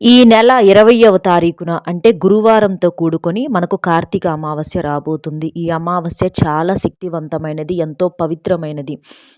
ఈ నెల ఇరవయవ తారీఖున అంటే గురువారంతో కూడుకొని మనకు కార్తీక అమావాస్య రాబోతుంది. ఈ అమావాస్య చాలా శక్తివంతమైనది ఎంతో పవిత్రమైనది.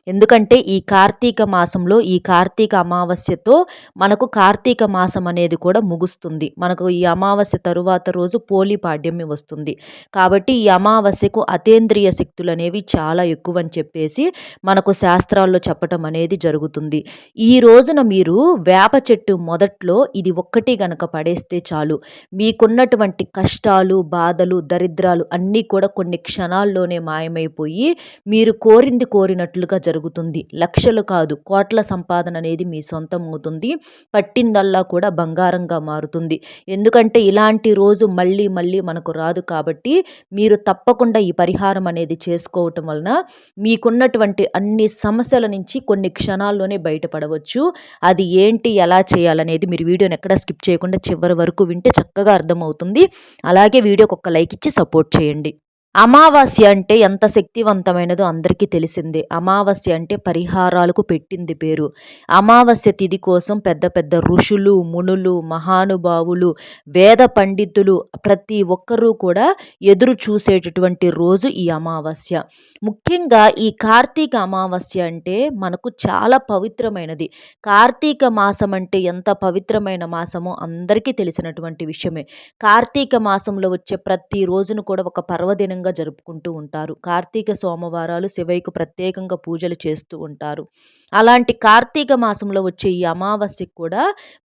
ఎందుకంటే ఈ కార్తీక మాసంలో ఈ కార్తీక అమావాస్యతో మనకు కార్తీక మాసం అనేది కూడా ముగుస్తుంది. మనకు ఈ అమావాస్య తరువాత రోజు పోలి పాడ్యమి వస్తుంది. కాబట్టి ఈ అమావాస్యకు అతేంద్రియ శక్తులు అనేవి చాలా ఎక్కువ అని చెప్పేసి మనకు శాస్త్రాల్లో చెప్పటం అనేది జరుగుతుంది. ఈ రోజున మీరు వేప చెట్టు మొదట్లో ఇది ఒక ఒక్కటి గనక పడేస్తే చాలు. మీకున్నటువంటి కష్టాలు బాధలు దరిద్రాలు అన్నీ కూడా కొన్ని క్షణాల్లోనే మాయమైపోయి మీరు కోరింది కోరినట్లుగా జరుగుతుంది. లక్షలు కాదు కోట్ల సంపాదన అనేది మీ సొంతం అవుతుంది. పట్టిందల్లా కూడా బంగారంగా మారుతుంది. ఎందుకంటే ఇలాంటి రోజు మళ్ళీ మళ్ళీ మనకు రాదు కాబట్టి మీరు తప్పకుండా ఈ పరిహారం అనేది చేసుకోవటం వలన మీకున్నటువంటి అన్ని సమస్యల నుంచి కొన్ని క్షణాల్లోనే బయటపడవచ్చు. అది ఏంటి ఎలా చేయాలనేది మీరు వీడియోని ఎక్కడ స్కిప్ చేయకుండా చివరి వరకు వింటే చక్కగా అర్థమవుతుంది. అలాగే వీడియోకి ఒక లైక్ ఇచ్చి సపోర్ట్ చేయండి. అమావాస్య అంటే ఎంత శక్తివంతమైనదో అందరికీ తెలిసిందే. అమావాస్య అంటే పరిహారాలకు పెట్టింది పేరు. అమావాస్య తిథి కోసం పెద్ద పెద్ద ఋషులు మునులు మహానుభావులు వేద పండితులు ప్రతి ఒక్కరూ కూడా ఎదురు చూసేటటువంటి రోజు ఈ అమావాస్య. ముఖ్యంగా ఈ కార్తీక అమావాస్య అంటే మనకు చాలా పవిత్రమైనది. కార్తీక మాసం అంటే ఎంత పవిత్రమైన మాసమో అందరికీ తెలిసినటువంటి విషయమే. కార్తీక మాసంలో వచ్చే ప్రతి రోజును కూడా ఒక పర్వదినం ఘనంగా జరుపుకుంటూ ఉంటారు. కార్తీక సోమవారాలు శివయ్యకు ప్రత్యేకంగా పూజలు చేస్తూ ఉంటారు. అలాంటి కార్తీక మాసంలో వచ్చే ఈ అమావాస్యకు కూడా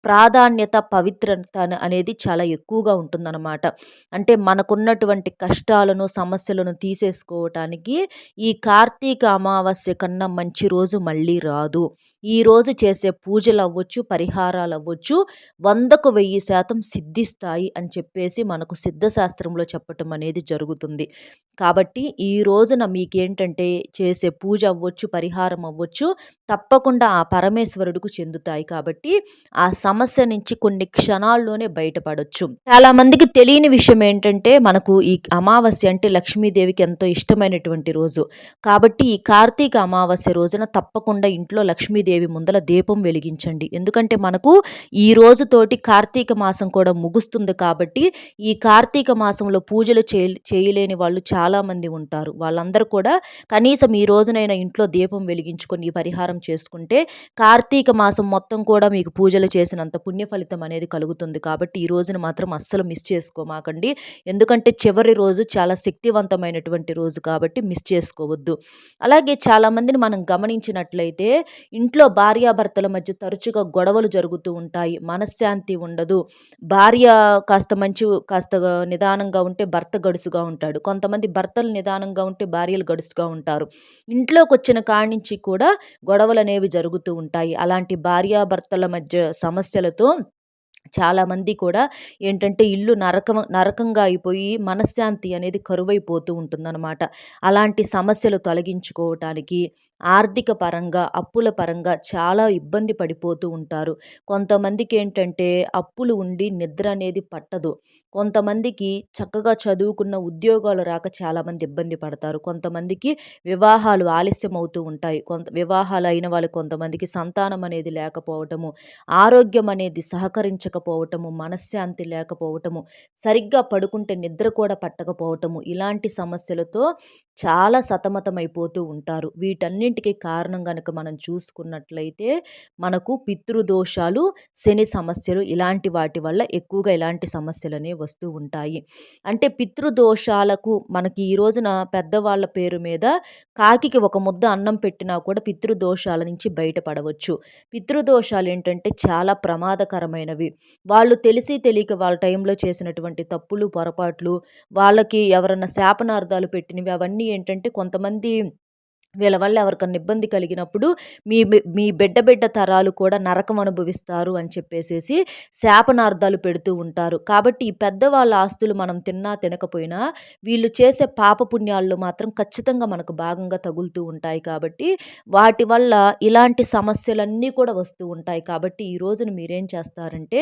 ప్రాధాన్యత పవిత్రత అనేది చాలా ఎక్కువగా ఉంటుందన్నమాట. అంటే మనకున్నటువంటి కష్టాలను సమస్యలను తీసేసుకోవటానికి ఈ కార్తీక అమావాస్య కన్నా మంచి రోజు మళ్ళీ రాదు. ఈ రోజు చేసే పూజలు అవ్వచ్చు పరిహారాలు అవ్వచ్చు వందకు వెయ్యి శాతం సిద్ధిస్తాయి అని చెప్పేసి మనకు సిద్ధశాస్త్రంలో చెప్పటం అనేది జరుగుతుంది. కాబట్టి ఈ రోజున మీకేంటంటే చేసే పూజ అవ్వచ్చు పరిహారం అవ్వచ్చు తప్పకుండా ఆ పరమేశ్వరుడికి చెందుతాయి కాబట్టి ఆ సమస్య నుంచి కొన్ని క్షణాల్లోనే బయటపడవచ్చు చాలా మందికి తెలియని విషయం ఏంటంటే మనకు ఈ అమావాస్య అంటే లక్ష్మీదేవికి ఎంతో ఇష్టమైనటువంటి రోజు. కాబట్టి ఈ కార్తీక అమావాస్య రోజున తప్పకుండా ఇంట్లో లక్ష్మీదేవి ముందల దీపం వెలిగించండి. ఎందుకంటే మనకు ఈ రోజుతోటి కార్తీక మాసం కూడా ముగుస్తుంది కాబట్టి ఈ కార్తీక మాసంలో పూజలు చేయలేని వాళ్ళు వాళ్ళు చాలామంది ఉంటారు. వాళ్ళందరూ కూడా కనీసం ఈ రోజునైనా ఇంట్లో దీపం వెలిగించుకొని పరిహారం చేసుకుంటే కార్తీక మాసం మొత్తం కూడా మీకు పూజలు చేసినంత పుణ్య ఫలితం అనేది కలుగుతుంది. కాబట్టి ఈ రోజున మాత్రం అస్సలు మిస్ చేసుకోమాకండి. ఎందుకంటే చివరి రోజు చాలా శక్తివంతమైనటువంటి రోజు కాబట్టి మిస్ చేసుకోవద్దు. అలాగే చాలామందిని మనం గమనించినట్లయితే ఇంట్లో భార్యాభర్తల మధ్య తరచుగా గొడవలు జరుగుతూ ఉంటాయి. మనశ్శాంతి ఉండదు. భార్య కాస్త మంచి కాస్త నిదానంగా ఉంటే భర్త గడుసుగా ఉంటాడు. కొంత కొంతమంది భర్తలు నిదానంగా ఉంటే భార్యలు గడుసుగా ఉంటారు. ఇంట్లోకి వచ్చిన కాడి నుంచి కూడా గొడవలు అనేవి జరుగుతూ ఉంటాయి. అలాంటి భార్యాభర్తల మధ్య సమస్యలతో చాలామంది కూడా ఏంటంటే ఇల్లు నరకం నరకంగా అయిపోయి మనశ్శాంతి అనేది కరువైపోతూ ఉంటుందన్నమాట. అలాంటి సమస్యలు తొలగించుకోవటానికి ఆర్థిక పరంగా అప్పుల పరంగా చాలా ఇబ్బంది పడిపోతూ ఉంటారు. కొంతమందికి ఏంటంటే అప్పులు ఉండి నిద్ర అనేది పట్టదు. కొంతమందికి చక్కగా చదువుకున్న ఉద్యోగాలు రాక చాలామంది ఇబ్బంది పడతారు. కొంతమందికి వివాహాలు ఆలస్యం అవుతూ ఉంటాయి. కొంత వివాహాలు అయిన వాళ్ళు కొంతమందికి సంతానం అనేది లేకపోవటము ఆరోగ్యం అనేది సహకరించక లేకపోవటము మనశ్శాంతి లేకపోవటము సరిగ్గా పడుకుంటే నిద్ర కూడా పట్టకపోవటము ఇలాంటి సమస్యలతో చాలా సతమతమైపోతూ ఉంటారు. వీటన్నింటికి కారణం కనుక మనం చూసుకున్నట్లయితే మనకు పితృదోషాలు శని సమస్యలు ఇలాంటి వాటి వల్ల ఎక్కువగా ఇలాంటి సమస్యలు అనేవి వస్తూ ఉంటాయి. అంటే పితృదోషాలకు మనకి ఈ రోజున పెద్దవాళ్ళ పేరు మీద కాకికి ఒక ముద్ద అన్నం పెట్టినా కూడా పితృదోషాల నుంచి బయటపడవచ్చు. పితృదోషాలు ఏంటంటే చాలా ప్రమాదకరమైనవి. వాళ్ళు తెలిసి తెలియక వాళ్ళ టైంలో చేసినటువంటి తప్పులు పొరపాట్లు వాళ్ళకి ఎవరన్నా శాపనార్థాలు పెట్టినవి అవన్నీ ఏంటంటే కొంతమంది వీళ్ళ వల్ల ఎవరికన్నా ఇబ్బంది కలిగినప్పుడు మీ మీ బిడ్డ బిడ్డ తరాలు కూడా నరకం అనుభవిస్తారు అని చెప్పేసేసి శాపనార్థాలు పెడుతూ ఉంటారు. కాబట్టి ఈ పెద్దవాళ్ళ ఆస్తులు మనం తిన్నా తినకపోయినా వీళ్ళు చేసే పాపపుణ్యాల్లో మాత్రం ఖచ్చితంగా మనకు భాగంగా తగులుతూ ఉంటాయి కాబట్టి వాటి వల్ల ఇలాంటి సమస్యలన్నీ కూడా వస్తూ ఉంటాయి. కాబట్టి ఈ రోజున మీరేం చేస్తారంటే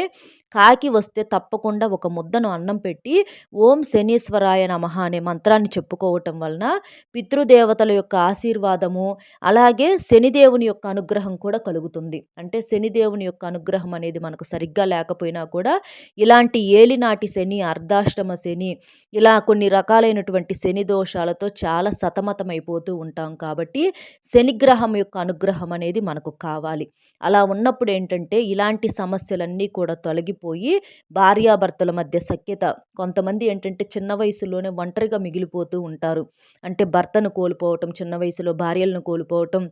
కాకి వస్తే తప్పకుండా ఒక ముద్దను అన్నం పెట్టి ఓం శనీశ్వరాయ నమః అనే మంత్రాన్ని చెప్పుకోవటం వలన పితృదేవతల యొక్క ఆశీర్వాదం ఆశీర్వాదము అలాగే శనిదేవుని యొక్క అనుగ్రహం కూడా కలుగుతుంది. అంటే శనిదేవుని యొక్క అనుగ్రహం అనేది మనకు సరిగ్గా లేకపోయినా కూడా ఇలాంటి ఏలినాటి శని అర్ధాష్టమ శని ఇలా కొన్ని రకాలైనటువంటి శని దోషాలతో చాలా సతమతమైపోతూ ఉంటాం కాబట్టి శనిగ్రహం యొక్క అనుగ్రహం అనేది మనకు కావాలి. అలా ఉన్నప్పుడు ఏంటంటే ఇలాంటి సమస్యలన్నీ కూడా తొలగిపోయి భార్యాభర్తల మధ్య సఖ్యత కొంతమంది ఏంటంటే చిన్న వయసులోనే ఒంటరిగా మిగిలిపోతూ ఉంటారు. అంటే భర్తను కోల్పోవటం చిన్న వయసులో భార్యలను కోల్పోవటం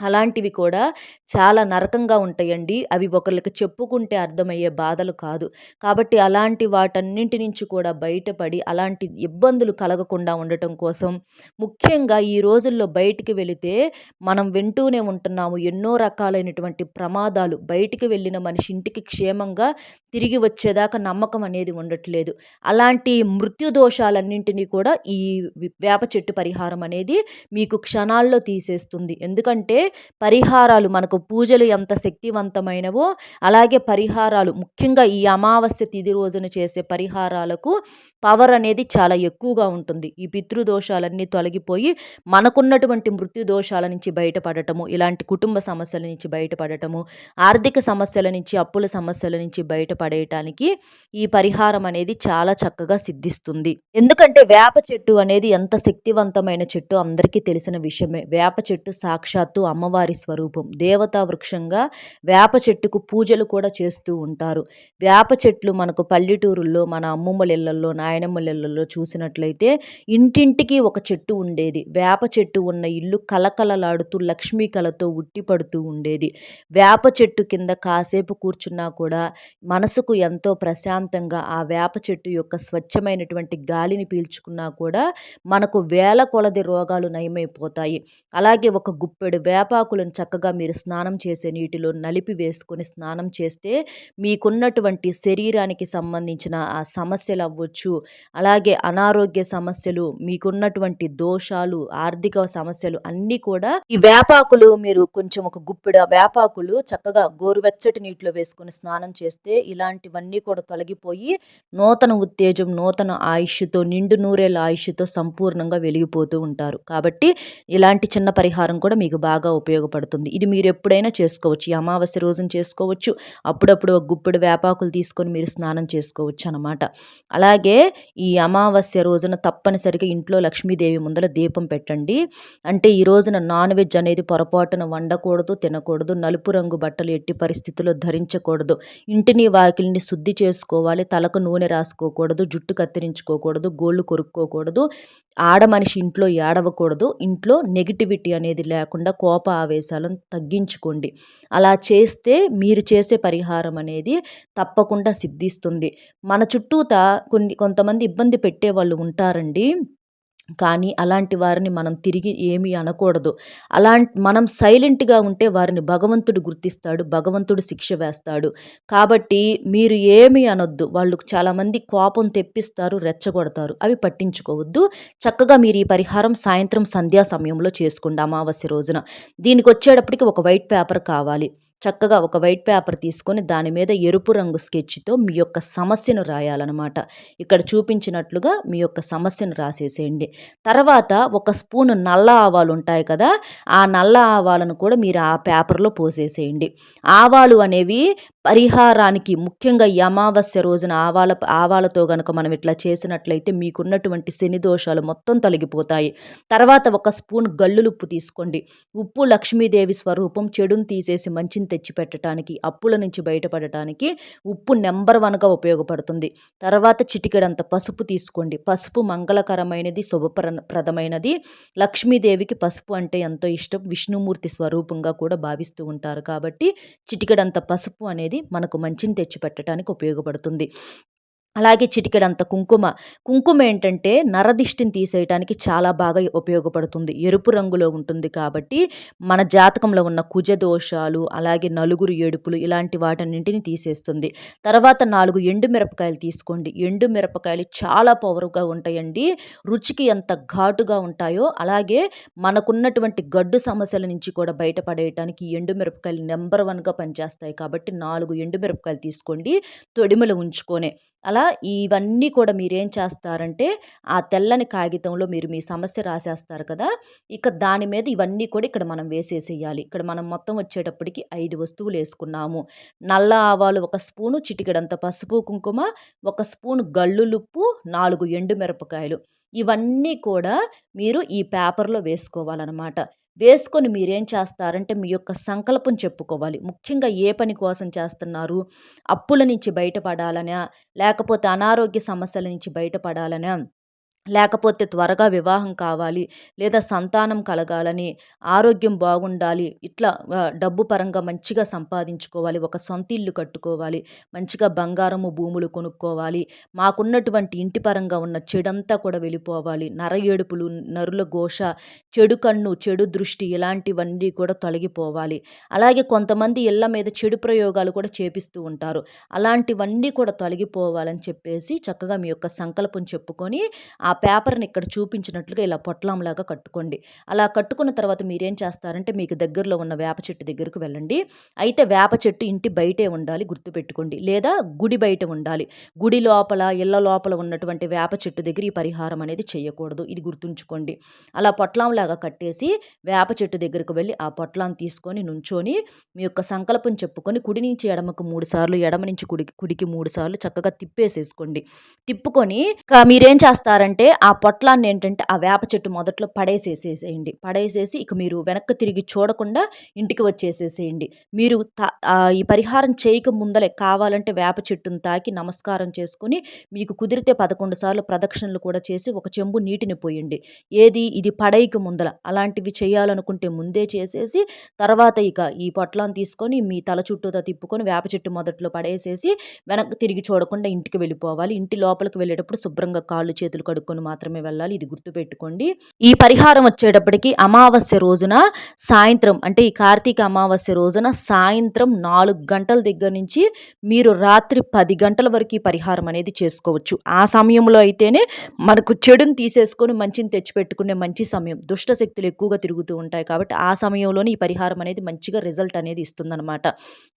అలాంటివి కూడా చాలా నరకంగా ఉంటాయండి. అవి ఒకరికి చెప్పుకుంటే అర్థమయ్యే బాధలు కాదు. కాబట్టి అలాంటి వాటన్నింటి నుంచి కూడా బయటపడి అలాంటి ఇబ్బందులు కలగకుండా ఉండటం కోసం ముఖ్యంగా ఈ రోజుల్లో బయటికి వెళితే మనం వింటూనే ఉంటున్నాము ఎన్నో రకాలైనటువంటి ప్రమాదాలు. బయటికి వెళ్ళిన మనిషి ఇంటికి క్షేమంగా తిరిగి వచ్చేదాకా నమ్మకం అనేది ఉండట్లేదు. అలాంటి మృత్యు దోషాలన్నింటినీ కూడా ఈ వేప చెట్టు పరిహారం అనేది మీకు క్షణాల్లో తీసేస్తుంది. ఎందుకంటే పరిహారాలు మనకు పూజలు ఎంత శక్తివంతమైనవో అలాగే పరిహారాలు ముఖ్యంగా ఈ అమావాస్య తిథి రోజున చేసే పరిహారాలకు పవర్ అనేది చాలా ఎక్కువగా ఉంటుంది. ఈ పితృదోషాలన్నీ తొలగిపోయి మనకున్నటువంటి మృత్యు దోషాల నుంచి బయటపడటము ఇలాంటి కుటుంబ సమస్యల నుంచి బయటపడటము ఆర్థిక సమస్యల నుంచి అప్పుల సమస్యల నుంచి బయటపడేయటానికి ఈ పరిహారం అనేది చాలా చక్కగా సిద్ధిస్తుంది. ఎందుకంటే వేప చెట్టు అనేది ఎంత శక్తివంతమైన చెట్టు అందరికీ తెలిసిన విషయమే. వేప చెట్టు సాక్షాత్తు అమ్మవారి స్వరూపం. దేవతా వృక్షంగా వేప చెట్టుకు పూజలు కూడా చేస్తూ ఉంటారు. వేప చెట్లు మనకు పల్లెటూరుల్లో మన అమ్మమ్మల నాయనమ్మలిళ్ళల్లో నాయనమ్మల చూసినట్లయితే ఇంటింటికి ఒక చెట్టు ఉండేది. వేప చెట్టు ఉన్న ఇల్లు కలకలలాడుతూ లక్ష్మీ కళతో ఉట్టిపడుతూ ఉండేది. వేప చెట్టు కింద కాసేపు కూర్చున్నా కూడా మనసుకు ఎంతో ప్రశాంతంగా ఆ వేప చెట్టు యొక్క స్వచ్ఛమైనటువంటి గాలిని పీల్చుకున్నా కూడా మనకు వేల కొలది రోగాలు నయమైపోతాయి. అలాగే ఒక గుప్పెడు వేప వేపాకులను చక్కగా మీరు స్నానం చేసే నీటిలో నలిపి వేసుకొని స్నానం చేస్తే మీకున్నటువంటి శరీరానికి సంబంధించిన ఆ సమస్యలు అవ్వచ్చు. అలాగే అనారోగ్య సమస్యలు మీకున్నటువంటి దోషాలు ఆర్థిక సమస్యలు అన్నీ కూడా ఈ వేపాకులు మీరు కొంచెం ఒక గుప్పిడ వేపాకులు చక్కగా గోరువెచ్చటి నీటిలో వేసుకొని స్నానం చేస్తే ఇలాంటివన్నీ కూడా తొలగిపోయి నూతన ఉత్తేజం నూతన ఆయుష్తో నిండు నూరేళ్ళ ఆయుష్తో సంపూర్ణంగా వెలిగిపోతూ ఉంటారు. కాబట్టి ఇలాంటి చిన్న పరిహారం కూడా మీకు బాగా ఉపయోగపడుతుంది. ఇది మీరు ఎప్పుడైనా చేసుకోవచ్చు. ఈ అమావాస్య రోజున చేసుకోవచ్చు. అప్పుడప్పుడు ఒక గుప్పెడు వేపాకులు తీసుకొని మీరు స్నానం చేసుకోవచ్చు అనమాట అలాగే ఈ అమావాస్య రోజున తప్పనిసరిగా ఇంట్లో లక్ష్మీదేవి ముందర దీపం పెట్టండి. అంటే ఈ రోజున నాన్ వెజ్ అనేది పొరపాటున వండకూడదు తినకూడదు నలుపు రంగు బట్టలు ఎట్టి పరిస్థితుల్లో ధరించకూడదు. ఇంటిని వాకిలిని శుద్ధి చేసుకోవాలి. తలకు నూనె రాసుకోకూడదు జుట్టు కత్తిరించుకోకూడదు గోళ్ళు కొరుక్కోకూడదు. ఆడ మనిషి ఇంట్లో ఏడవకూడదు. ఇంట్లో నెగిటివిటీ అనేది లేకుండా కోప ఆవేశాలను తగ్గించుకోండి. అలా చేస్తే మీరు చేసే పరిహారం అనేది తప్పకుండా సిద్ధిస్తుంది. మన చుట్టూత కొన్ని కొంతమంది ఇబ్బంది పెట్టేవాళ్ళు ఉంటారండి. కానీ అలాంటి వారిని మనం తిరిగి ఏమీ అనకూడదు. అలా మనం సైలెంట్గా ఉంటే వారిని భగవంతుడు గుర్తిస్తాడు భగవంతుడు శిక్ష వేస్తాడు. కాబట్టి మీరు ఏమీ అనొద్దు. వాళ్ళు చాలామంది కోపం తెప్పిస్తారు రెచ్చగొడతారు. అవి పట్టించుకోవద్దు. చక్కగా మీరు ఈ పరిహారం సాయంత్రం సంధ్యా సమయంలో చేసుకోండి అమావాస్య రోజున. దీనికి వచ్చేటప్పటికి ఒక వైట్ పేపర్ కావాలి. చక్కగా ఒక వైట్ పేపర్ తీసుకొని దాని మీద ఎరుపు రంగు స్కెచ్తో మీ యొక్క సమస్యను రాయాలన్నమాట. ఇక్కడ చూపించినట్లుగా మీ యొక్క సమస్యను రాసేసేయండి. తర్వాత ఒక స్పూన్ నల్ల ఆవాలు ఉంటాయి కదా ఆ నల్ల ఆవాలను కూడా మీరు ఆ పేపర్లో పోసేసేయండి. ఆవాలు అనేవి పరిహారానికి ముఖ్యంగా ఈ అమావాస్య రోజున ఆవాల ఆవాలతో గనక మనం ఇట్లా చేసినట్లయితే మీకున్నటువంటి శని దోషాలు మొత్తం తొలగిపోతాయి. తర్వాత ఒక స్పూన్ గల్లులుప్పు తీసుకోండి. ఉప్పు లక్ష్మీదేవి స్వరూపం చెడును తీసేసి మంచిని తెచ్చిపెట్టడానికి అప్పుల నుంచి బయటపడటానికి ఉప్పు నెంబర్ వన్గా ఉపయోగపడుతుంది. తర్వాత చిటికెడంత పసుపు తీసుకోండి. పసుపు మంగళకరమైనది శుభప్ర ప్రదమైనది. లక్ష్మీదేవికి పసుపు అంటే ఎంతో ఇష్టం. విష్ణుమూర్తి స్వరూపంగా కూడా భావిస్తూ ఉంటారు. కాబట్టి చిటికెడంత పసుపు అనేది అనేది మనకు మంచిని తెచ్చిపెట్టడానికి ఉపయోగపడుతుంది. అలాగే చిటికెడంత కుంకుమ. కుంకుమ ఏంటంటే నరదిష్టిని తీసేయటానికి చాలా బాగా ఉపయోగపడుతుంది. ఎరుపు రంగులో ఉంటుంది కాబట్టి మన జాతకంలో ఉన్న కుజ దోషాలు అలాగే నలుగురు ఏడుపులు ఇలాంటి వాటన్నింటిని తీసేస్తుంది. తర్వాత నాలుగు ఎండు మిరపకాయలు తీసుకోండి. ఎండు మిరపకాయలు చాలా పవర్గా ఉంటాయండి. రుచికి ఎంత ఘాటుగా ఉంటాయో అలాగే మనకున్నటువంటి గడ్డు సమస్యల నుంచి కూడా బయటపడేయటానికి ఎండు మిరపకాయలు నెంబర్ వన్గా పనిచేస్తాయి కాబట్టి నాలుగు ఎండు మిరపకాయలు తీసుకోండి. తొడిమలు ఉంచుకొని. అలా ఇవన్నీ కూడా మీరేం చేస్తారంటే ఆ తెల్లని కాగితంలో మీరు మీ సమస్య రాసేస్తారు కదా ఇక దాని మీద ఇవన్నీ కూడా ఇక్కడ మనం వేసేసేయాలి. ఇక్కడ మనం మొత్తం వచ్చేటప్పటికి ఐదు వస్తువులు వేసుకున్నాము. నల్ల ఆవాలు ఒక స్పూను చిటికెడంత పసుపు కుంకుమ ఒక స్పూన్ గల్లులుప్పు నాలుగు ఎండు మిరపకాయలు. ఇవన్నీ కూడా మీరు ఈ పేపర్లో వేసుకోవాలన్నమాట. వేసుకొని మీరేం చేస్తారంటే మీ యొక్క సంకల్పం చెప్పుకోవాలి. ముఖ్యంగా ఏ పని కోసం చేస్తున్నారు? అప్పుల నుంచి బయటపడాలనా? లేకపోతే అనారోగ్య సమస్యల నుంచి బయటపడాలనా? లేకపోతే త్వరగా వివాహం కావాలి లేదా సంతానం కలగాలని ఆరోగ్యం బాగుండాలి ఇట్లా డబ్బు పరంగా మంచిగా సంపాదించుకోవాలి ఒక సొంత ఇల్లు కట్టుకోవాలి మంచిగా బంగారము భూములు కొనుక్కోవాలి మాకున్నటువంటి ఇంటి పరంగా ఉన్న చెడంతా కూడా వెళ్ళిపోవాలి నర ఏడుపులు నరుల ఘోష చెడు కన్ను చెడు దృష్టి ఇలాంటివన్నీ కూడా తొలగిపోవాలి. అలాగే కొంతమంది ఇళ్ళ మీద చెడు ప్రయోగాలు కూడా చేపిస్తూ ఉంటారు. అలాంటివన్నీ కూడా తొలగిపోవాలని చెప్పేసి చక్కగా మీ యొక్క సంకల్పం చెప్పుకొని ఆ పేపర్ని ఇక్కడ చూపించినట్లుగా ఇలా పొట్లంలాగా కట్టుకోండి. అలా కట్టుకున్న తర్వాత మీరేం చేస్తారంటే మీకు దగ్గరలో ఉన్న వేప చెట్టు దగ్గరకు వెళ్ళండి. అయితే వేప చెట్టు ఇంటి బయటే ఉండాలి గుర్తుపెట్టుకోండి. లేదా గుడి బయట ఉండాలి. గుడి లోపల ఇళ్ళ లోపల ఉన్నటువంటి వేప చెట్టు దగ్గర ఈ పరిహారం అనేది చేయకూడదు. ఇది గుర్తుంచుకోండి. అలా పొట్లంలాగా కట్టేసి వేప చెట్టు దగ్గరకు వెళ్ళి ఆ పొట్లాన్ని తీసుకొని నుంచొని మీ యొక్క సంకల్పం చెప్పుకొని కుడి నుంచి ఎడమకు మూడు సార్లు ఎడమ నుంచి కుడికి కుడికి మూడు సార్లు చక్కగా తిప్పేసేసుకోండి. తిప్పుకొని మీరేం చేస్తారంటే అయితే ఆ పొట్లాన్ని ఏంటంటే ఆ వేప చెట్టు మొదట్లో పడేసేసేసేయండి. పడేసేసి ఇక మీరు వెనక్కి తిరిగి చూడకుండా ఇంటికి వచ్చేసేసేయండి. మీరు ఈ పరిహారం చేయక ముందలే కావాలంటే వేప చెట్టును తాకి నమస్కారం చేసుకొని మీకు కుదిరితే పదకొండు సార్లు ప్రదక్షిణలు కూడా చేసి ఒక చెంబు నీటిని పోయండి. ఏది ఇది పడైక ముందల అలాంటివి చేయాలనుకుంటే ముందే చేసేసి తర్వాత ఇక ఈ పొట్లాన్ని తీసుకొని మీ తల చుట్టూతో తిప్పుకొని వేప చెట్టు మొదట్లో పడేసేసి వెనక్కి తిరిగి చూడకుండా ఇంటికి వెళ్ళిపోవాలి. ఇంటి లోపలికి వెళ్ళేటప్పుడు శుభ్రంగా కాళ్ళు చేతులు కడుక్కొని చేసుకొని మాత్రమే వెళ్ళాలి. ఇది గుర్తుపెట్టుకోండి. ఈ పరిహారం వచ్చేటప్పటికి అమావాస్య రోజున సాయంత్రం అంటే ఈ కార్తీక అమావాస్య రోజున సాయంత్రం నాలుగు గంటల దగ్గర నుంచి మీరు రాత్రి పది గంటల వరకు ఈ పరిహారం అనేది చేసుకోవచ్చు. ఆ సమయంలో అయితేనే మనకు చెడుని తీసేసుకొని మంచిని తెచ్చిపెట్టుకునే మంచి సమయం. దుష్ట శక్తులు ఎక్కువగా తిరుగుతూ ఉంటాయి కాబట్టి ఆ సమయంలోనే ఈ పరిహారం అనేది మంచిగా రిజల్ట్ అనేది ఇస్తుందన్నమాట.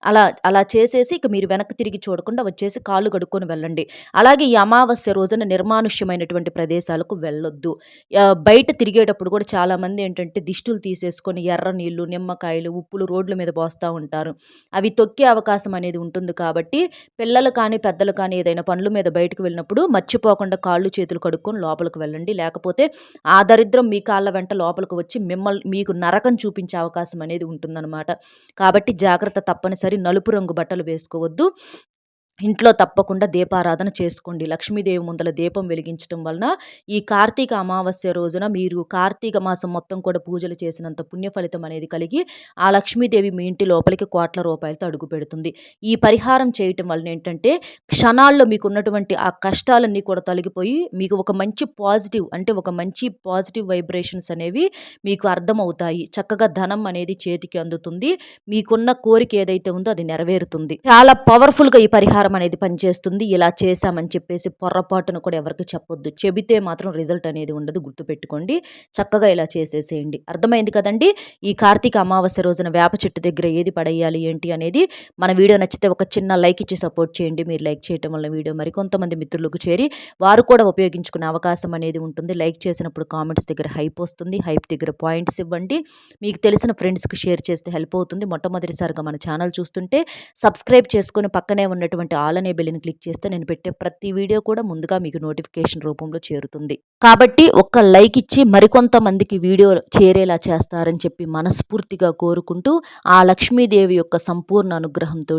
అలా అలా చేసేసి ఇక మీరు వెనక్కి తిరిగి చూడకుండా వచ్చేసి కాళ్ళు కడుక్కొని వెళ్ళండి. అలాగే ఈ అమావాస్య రోజున నిర్మానుష్యమైనటువంటి ప్రదేశాలకు వెళ్ళొద్దు. బయట తిరిగేటప్పుడు కూడా చాలామంది ఏంటంటే దిష్టులు తీసేసుకొని ఎర్ర నీళ్ళు నిమ్మకాయలు ఉప్పులు రోడ్ల మీద పోస్తూ ఉంటారు. అవి తొక్కే అవకాశం అనేది ఉంటుంది కాబట్టి పిల్లలు కానీ పెద్దలు కానీ ఏదైనా పనుల మీద బయటకు వెళ్ళినప్పుడు మర్చిపోకుండా కాళ్ళు చేతులు కడుక్కొని లోపలికి వెళ్ళండి. లేకపోతే ఆ దరిద్రం మీ కాళ్ళ వెంట లోపలికి వచ్చి మిమ్మల్ని మీకు నరకం చూపించే అవకాశం అనేది ఉంటుందన్నమాట. కాబట్టి జాగ్రత్త తప్పనిసరి. నలుపు రంగు బట్టలు వేసుకోవద్దు. ఇంట్లో తప్పకుండా దీపారాధన చేసుకోండి. లక్ష్మీదేవి ముందల దీపం వెలిగించడం వలన ఈ కార్తీక అమావాస్య రోజున మీరు కార్తీక మాసం మొత్తం కూడా పూజలు చేసినంత పుణ్య ఫలితం అనేది కలిగి ఆ లక్ష్మీదేవి మీ ఇంటి లోపలికి కోట్ల రూపాయలతో అడుగు పెడుతుంది. ఈ పరిహారం చేయటం వలన ఏంటంటే క్షణాల్లో మీకు ఉన్నటువంటి ఆ కష్టాలన్నీ కూడా తొలగిపోయి మీకు ఒక మంచి పాజిటివ్ అంటే ఒక మంచి పాజిటివ్ వైబ్రేషన్స్ అనేవి మీకు అర్థమవుతాయి. చక్కగా ధనం అనేది చేతికి అందుతుంది. మీకున్న కోరిక ఏదైతే ఉందో అది నెరవేరుతుంది. చాలా పవర్ఫుల్గా ఈ పరిహారం పరిహారం అనేది పనిచేస్తుంది. ఇలా చేశామని చెప్పేసి పొరపాటును కూడా ఎవరికి చెప్పొద్దు. చెబితే మాత్రం రిజల్ట్ అనేది ఉండదు. గుర్తుపెట్టుకోండి. చక్కగా ఇలా చేసేసేయండి. అర్థమైంది కదండి? ఈ కార్తీక అమావాస్య రోజున వేప చెట్టు దగ్గర ఏది పడేయాలి ఏంటి అనేది మన వీడియో నచ్చితే ఒక చిన్న లైక్ ఇచ్చి సపోర్ట్ చేయండి. మీరు లైక్ చేయడం వల్ల వీడియో మరికొంతమంది మిత్రులకు చేరి వారు కూడా ఉపయోగించుకునే అవకాశం అనేది ఉంటుంది. లైక్ చేసినప్పుడు కామెంట్స్ దగ్గర హైప్ వస్తుంది. హైప్ దగ్గర పాయింట్స్ ఇవ్వండి. మీకు తెలిసిన ఫ్రెండ్స్కి షేర్ చేస్తే హెల్ప్ అవుతుంది. మొట్టమొదటిసారిగా మన ఛానల్ చూస్తుంటే సబ్స్క్రైబ్ చేసుకుని పక్కనే ఉన్నటువంటి ఆల్ అనే బెల్ని క్లిక్ చేస్తే నేను పెట్టే ప్రతి వీడియో కూడా ముందుగా మీకు నోటిఫికేషన్ రూపంలో చేరుతుంది. కాబట్టి ఒక్క లైక్ ఇచ్చి మరికొంతమందికి వీడియో చేరేలా చేస్తారని చెప్పి మనస్ఫూర్తిగా కోరుకుంటూ ఆ లక్ష్మీదేవి యొక్క సంపూర్ణ అనుగ్రహంతో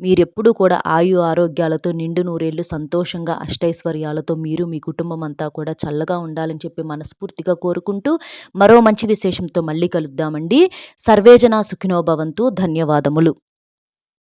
మీరెప్పుడూ కూడా ఆయు ఆరోగ్యాలతో నిండు నూరేళ్ళు సంతోషంగా అష్టైశ్వర్యాలతో మీరు మీ కుటుంబం అంతా కూడా చల్లగా ఉండాలని చెప్పి మనస్ఫూర్తిగా కోరుకుంటూ మరో మంచి విశేషంతో మళ్ళీ కలుద్దామండి. సర్వేజన సుఖినోభవంతు ధన్యవాదములు.